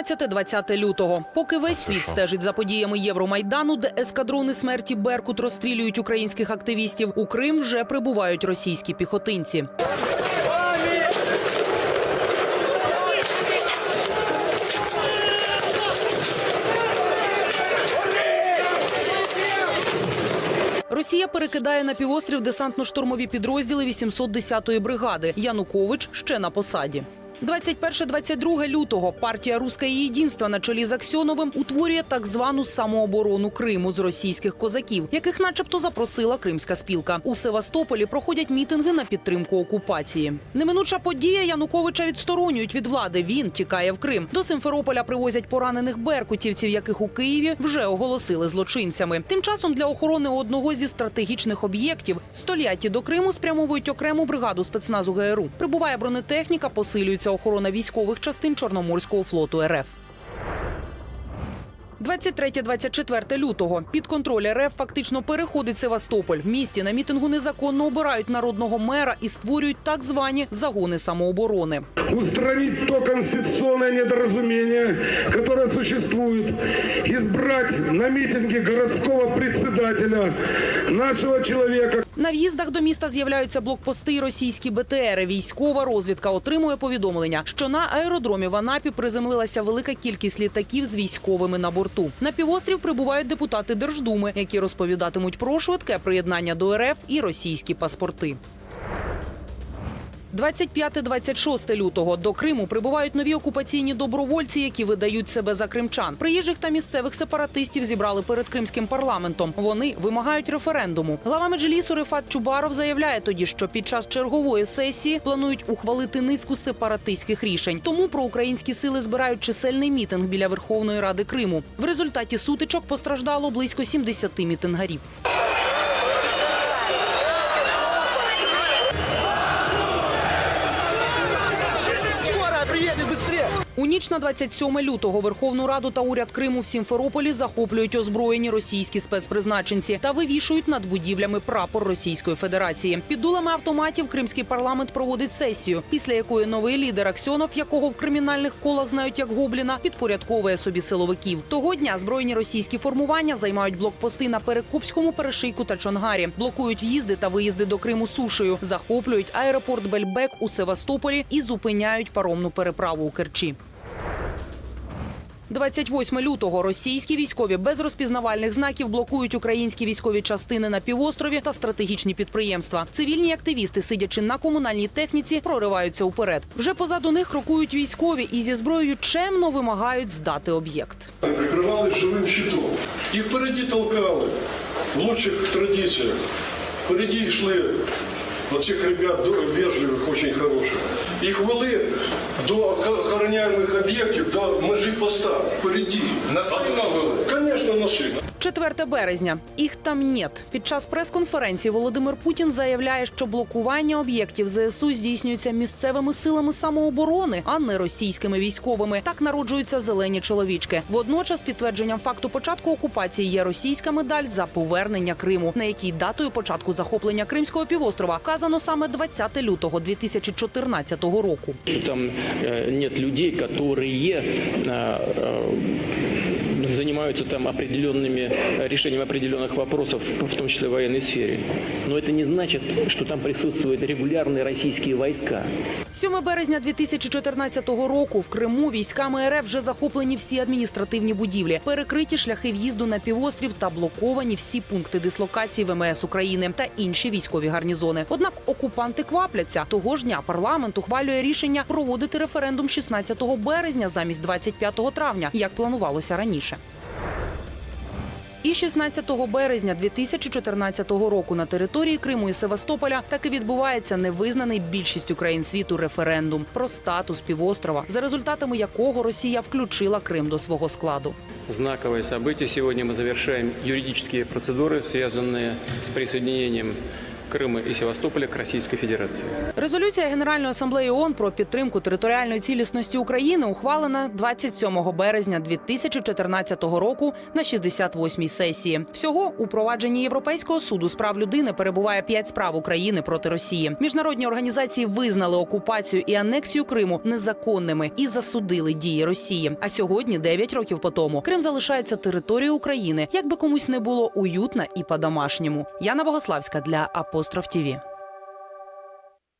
19-20 лютого. Поки весь світ стежить за подіями Євромайдану, де ескадрони смерті Беркут розстрілюють українських активістів, у Крим вже прибувають російські піхотинці. Росія перекидає на півострів десантно-штурмові підрозділи 810-ї бригади. Янукович ще на посаді. 21-22 лютого партія Руське Єдинство на чолі з Аксьоновим утворює так звану самооборону Криму з російських козаків, яких, начебто, запросила кримська спілка. У Севастополі проходять мітинги на підтримку окупації. Неминуча подія Януковича відсторонюють від влади. Він тікає в Крим. До Симферополя привозять поранених беркутівців, яких у Києві вже оголосили злочинцями. Тим часом для охорони одного зі стратегічних об'єктів столятті до Криму спрямовують окрему бригаду спецназу ГРУ. Прибуває бронетехніка, посилюється охорона військових частин Чорноморського флоту РФ. 23-24 лютого під контроль РФ фактично переходить Севастополь. В місті на мітингу незаконно обирають народного мера і створюють так звані загони самооборони. устранить то конституционное недоразумение, которое существует, избрать на митинге городского председателя, нашего человека, На в'їздах до міста з'являються блокпости і російські БТРи. Військова розвідка отримує повідомлення, що на аеродромі в Анапі приземлилася велика кількість літаків з військовими на борту. На півострів прибувають депутати Держдуми, які розповідатимуть про швидке приєднання до РФ і російські паспорти. 25-26 лютого до Криму прибувають нові окупаційні добровольці, які видають себе за кримчан. Приїжджих та місцевих сепаратистів зібрали перед кримським парламентом. Вони вимагають референдуму. Глава Меджлісу Рифат Чубаров заявляє тоді, що під час чергової сесії планують ухвалити низку сепаратистських рішень. Тому проукраїнські сили збирають чисельний мітинг біля Верховної Ради Криму. В результаті сутичок постраждало близько 70 мітингарів. У ніч на 27 лютого Верховну Раду та уряд Криму в Сімферополі захоплюють озброєні російські спецпризначенці та вивішують над будівлями прапор Російської Федерації. Під дулами автоматів кримський парламент проводить сесію, після якої новий лідер Аксьонов, якого в кримінальних колах знають як гобліна, підпорядковує собі силовиків. Того дня збройні російські формування займають блокпости на Перекупському перешийку та Чонгарі, блокують в'їзди та виїзди до Криму сушею, захоплюють аеропорт Бельбек у Севастополі і зупиняють паромну переправу у Керчі. 28 лютого російські військові без розпізнавальних знаків блокують українські військові частини на півострові та стратегічні підприємства. Цивільні активісти, сидячи на комунальній техніці, прориваються уперед. Вже позаду них крокують військові і зі зброєю чемно вимагають здати об'єкт. прикрывались живым щитом. Их впереди толкали в лучших традициях. Впереди йшли оцих ребят вежливых, вежливих, очень хороших. Їх вели до охо- охороняємих об'єктів, до межі поста. Впереді. Насильно вели? Звісно, насильно. 4 березня. Їх там нет. Під час прес-конференції Володимир Путін заявляє, що блокування об'єктів ЗСУ здійснюється місцевими силами самооборони, а не російськими військовими. Так народжуються зелені чоловічки. Водночас підтвердженням факту початку окупації є російська медаль за повернення Криму, на якій датою початку захоплення Кримського півострова вказано саме 20 лютого 2014 року. Там э, нет людей, которые э, э, занимаются там определенными э, решением определенных вопросов, в том числе в военной сфере. Но это не значит, что там присутствуют регулярные российские войска. 7 березня 2014 року в Криму військами РФ вже захоплені всі адміністративні будівлі, перекриті шляхи в'їзду на півострів та блоковані всі пункти дислокації ВМС України та інші військові гарнізони. Однак окупанти квапляться. Того ж дня парламент ухвалює рішення проводити референдум 16 березня замість 25 травня, як планувалося раніше. І 16 березня 2014 року на території Криму і Севастополя таки відбувається невизнаний більшістю країн світу референдум про статус півострова, за результатами якого Росія включила Крим до свого складу. Знаковое событие. Сегодня мы завершаем юридические процедуры, связанные с присоединением Крыма и Севастополя к Российской Федерации. Резолюція Генеральної асамблеї ООН про підтримку територіальної цілісності України ухвалена 27 березня 2014 року на 68-й сесії. Всього у провадженні Європейського суду з прав людини перебуває п'ять справ України проти Росії. Міжнародні організації визнали окупацію і анексію Криму незаконними і засудили дії Росії. А сьогодні, 9 років по тому, Крим залишається територією України, як би комусь не було уютно і по-домашньому. Яна Богославська для Остров ТВ.